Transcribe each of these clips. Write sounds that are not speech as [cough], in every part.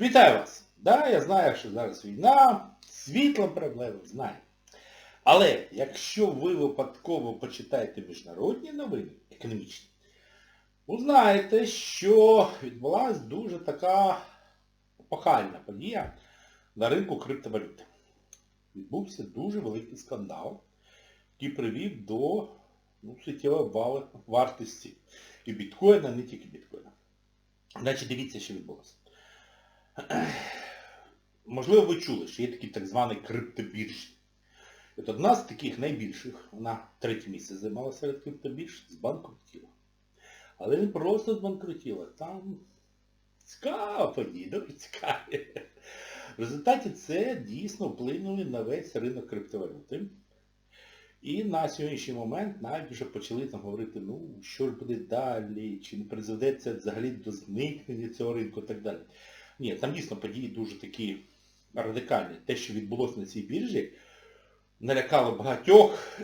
Вітаю вас! Да, я знаю, що зараз війна, світла проблеми, знаю. Але якщо ви випадково почитаєте міжнародні новини, економічні, узнаєте, що відбулася дуже така епохальна подія на ринку криптовалюти. Відбувся дуже великий скандал, який привів до ну, суттєвої вартості і біткоїна, не тільки біткоїна. Значить, дивіться, що відбулося. Можливо, ви чули, що є такі так звані криптобіржі. От одна з таких найбільших, вона третє місце займала серед криптобірж, збанкрутіла. Але не просто збанкрутіла, там цікаво події, дуже цікаві. В результаті це дійсно вплинули на весь ринок криптовалюти. І на сьогоднішній момент навіть вже почали там говорити, ну, що ж буде далі, чи не призведе взагалі до зникнення цього ринку і так далі. Ні, там дійсно події дуже такі радикальні. Те, що відбулося на цій біржі, налякало багатьох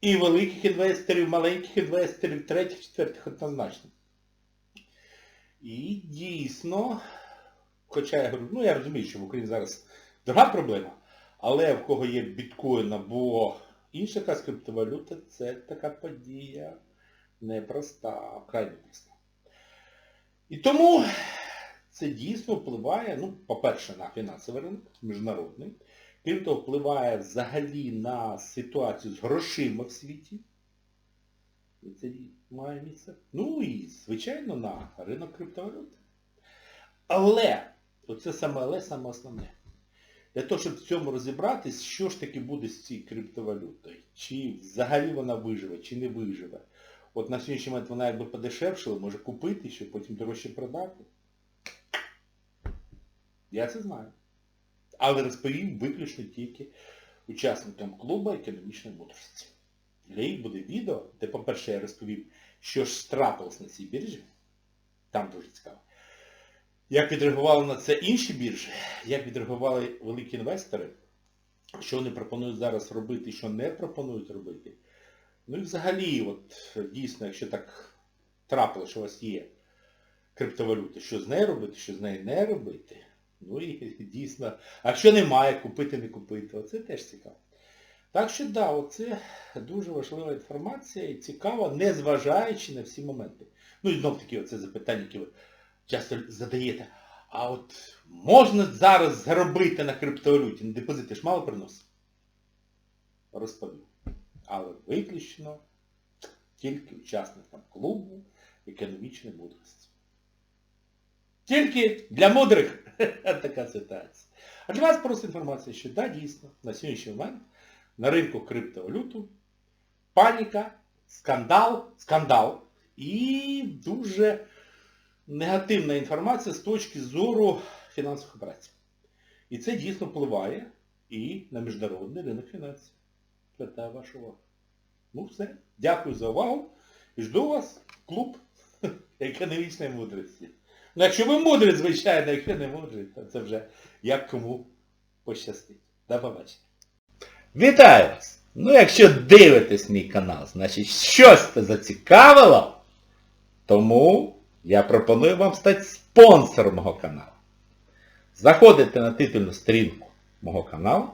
і великих інвесторів, маленьких інвесторів, третіх, четвертих однозначно. І дійсно, хоча я говорю, ну я розумію, що в Україні зараз дорога проблема, але в кого є біткоін або інша якась криптовалюта, це така подія непроста, крайне проста. І тому це дійсно впливає, ну, по-перше, на фінансовий ринок, міжнародний. Крім того, впливає взагалі на ситуацію з грошима в світі. І це має місце. Ну і, звичайно, на ринок криптовалюти. Але, оце саме але, саме основне. Для того, щоб в цьому розібратись, що ж таки буде з цією криптовалютою. Чи взагалі вона виживе, чи не виживе. От на сьогоднішній момент вона якби подешевшила, може купити, щоб потім дорожче продати. Я це знаю. Але розповім виключно тільки учасникам клубу економічної мудрості. Для їх буде відео, де, по-перше, я розповім, що ж трапилось на цій біржі. Там дуже цікаво. Як відреагували на це інші біржі, як відреагували великі інвестори, що вони пропонують зараз робити, що не пропонують робити. Ну і взагалі, от дійсно, якщо так трапило, що у вас є криптовалюта, що з нею робити, що з нею не робити. Ну і [laughs] дійсно, а якщо немає, купити, не купити, оце теж цікаво. Так що да, оце дуже важлива інформація і цікаво, незважаючи на всі моменти. Ну і знов таки оце запитання, яке ви часто задаєте. А от можна зараз заробити на криптовалюті? На депозити ж мало приносить? Розповім. Але виключно тільки учасникам клубу економічної мудрості. Тільки для мудрих [laughs] така ситуація. А для вас просто інформація, що да, дійсно, на сьогоднішній момент на ринку криптовалюту паніка, скандал, скандал і дуже негативна інформація з точки зору фінансових операцій. І це дійсно впливає і на міжнародний ринок фінансів. Звертаю вашу увагу. Ну все. Дякую за увагу. І жду вас в клуб [laughs] економічної мудрості. Ну якщо ви мудрі, звичайно, якщо не мудрі, то це вже як кому пощастить. До побачення. Вітаю вас! Ну якщо дивитесь мій канал, значить щось це зацікавило, тому я пропоную вам стати спонсором мого каналу. Заходите на титульну сторінку мого каналу,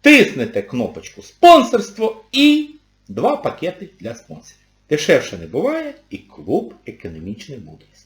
тиснете кнопочку спонсорство і два пакети для спонсорів. Дешевше не буває і клуб економічної мудрості.